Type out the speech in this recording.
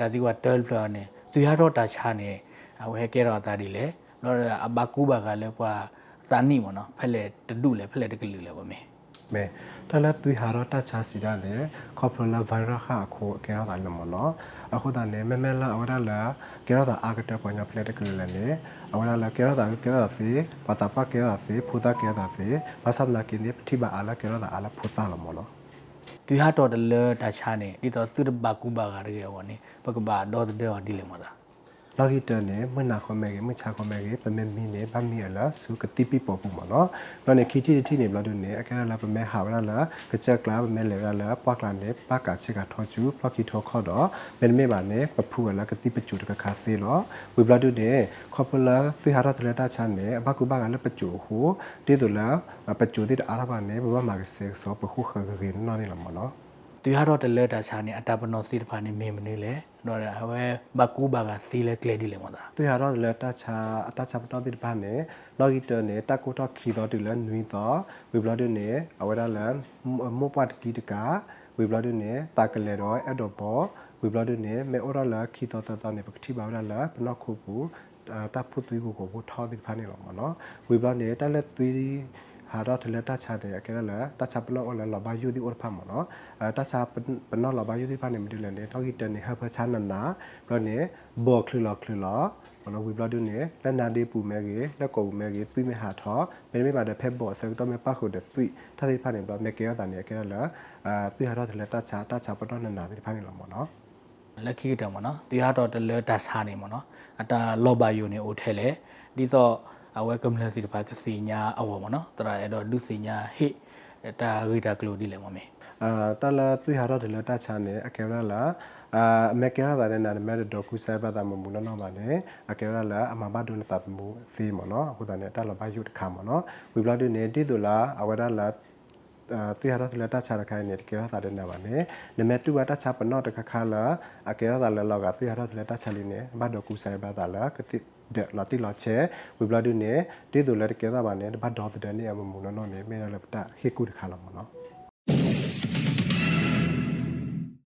ဒါဒီက12ဖလာနေသူရတော့တာချာနေအဝဲကဲတော့တာဒီလေတော့အဘကူဘာကလည်းပွာသာနိမနော်ဖက်လေတတုလေဖက်လေတကလူလေဗမေမဲတလသွေဟာရတချာစီရလေခေါပလဗိုင်းရပ်ခအခုကဲရတာလမနော်အခုတည်းမဲမဲလာအဝရလာကဲရတာအာကတက်ပေါ်ညာဖလက်တကလေးလေအဝရလာကဲရတာကဲရတာစီပတာပကဲရတာစီဖူတာကဲရတာစီဘာသာနာကိနေပတိဘာအလာကဲရတာအလာဖူတာလမနော် သူရတော့တလေတာချာနေဒီတော့သူဘကူဘာကရေဝနေပကဘာတော့တဲ့ဒီလေမသား လော်ဂီတန်နဲ့မနာခွန်မဲကမချခွန်မဲကပမေမီနဲ့ဗမီအလာစုကတိပိပေါ်ပူမနော်နော်နေခီတီတီနေဘလာဒုနေအကဲလာပမဲဟာဝလာလာကချက်ကလာပမဲလေလာပွားကလာနေပကာချေကထောချူပလကီထောခေါ်တော့မင်းမေပါနေပဖူလာကတိပချူတကခါသေးလောဝီဘလာဒုနေခေါပလာဖိဟာရတလက်တာချန်နေအဘကူဘာကလည်းပချူဟူတေတူလာပချူတေအာရဘာနေဘဘမာကဆေဆောပခုခဂရင်းနော်နေလမနော် သူရတော့တလေတာချာနေအတပနောစီတဖာနေမေမနေလေတော့အဝဲဘကူဘာကစီလေကလေဒီလေမသားသူရတော့လက်တချာအတချာပတော်တိဘာနေလော်ဂီတနေတကူတော့ခီတော့တူလဲနွီတော့ဝီဘလဒနေအဝရလန်မောပတ်ကီတကာဝီဘလဒနေတာကလေတော့အဲ့တော့ဘောဝီဘလဒနေမေအော်ရလာခီတော့တတနေပကတိဘာရလာပနော့ခုပူတပ်ဖုသွေးကိုကိုထောတိဖာနေလောမနော်ဝီဘလနေတက်လက်သွေး ဟာတော့တလက်တချတဲ့ကဲလာတချပလောလလဘာယူဒီအော်ဖာမနော်တချပနောလဘာယူဒီဖာနေမဒီလနေတော့ဂီတနေဟဖချာနနာဘလနေဘောခလလခလဘလဝီဘလဒနေလက်နာဒီပူမဲကြီးလက်ကိုမဲကြီးပြီးမဟာထောမေမေပါတဲ့ဖက်ဘောဆက်တော့မပတ်ခုတဲ့ပြီးထားတိဖာနေဘလမဲကေရတာနေကဲလာအာပြီးဟာတော့တလက်တချတချပတော့နနာဒီဖာနေလောမနော်လက်ခိတယ်မနော်သူရတော့တလေတာချာနေမနော်အတာလောဘယုန်နေအိုထဲလေဒီတော့ အဝဲကမလစီတဖာကစီညာအဝမနော်တရာအဲ့တော့လူစီညာဟိတာဂီတာကလိုဒီလေမမေအာတလာသူဟာတော့ဒီလက်တချာနေအကဲရလာအာအမေကရတာနဲ့နာမဲတော့ကုဆိုင်ပါတာမမူနော်ပါနဲ့အကဲရလာအမဘဒုလတာမူစီမနော်အခုတည်းတက်လာဘယုတခါမနော်ဝီဘလဒုနေတိတူလာအဝရလာအာ သူဟာတော့ဒီလက်တချာတခိုင်းနေတကယ်ရတာတဲ့နာပါနဲ့နမဲတူဝတချာပနော့တခခါလာအကဲရတာလဲလောက်ကသူဟာတော့ဒီလက်တချာလေးနေဘဒကုဆိုင်ပါတာလာကတိတဲ့လာတိလာချေဝီဘလဒုနေတိတူလက်တကယ်ရပါနဲ့ဘဒဒေါ်တဲ့နေအမမူနော်နေမဲလည်းပတဟေကူတခါလာမနော်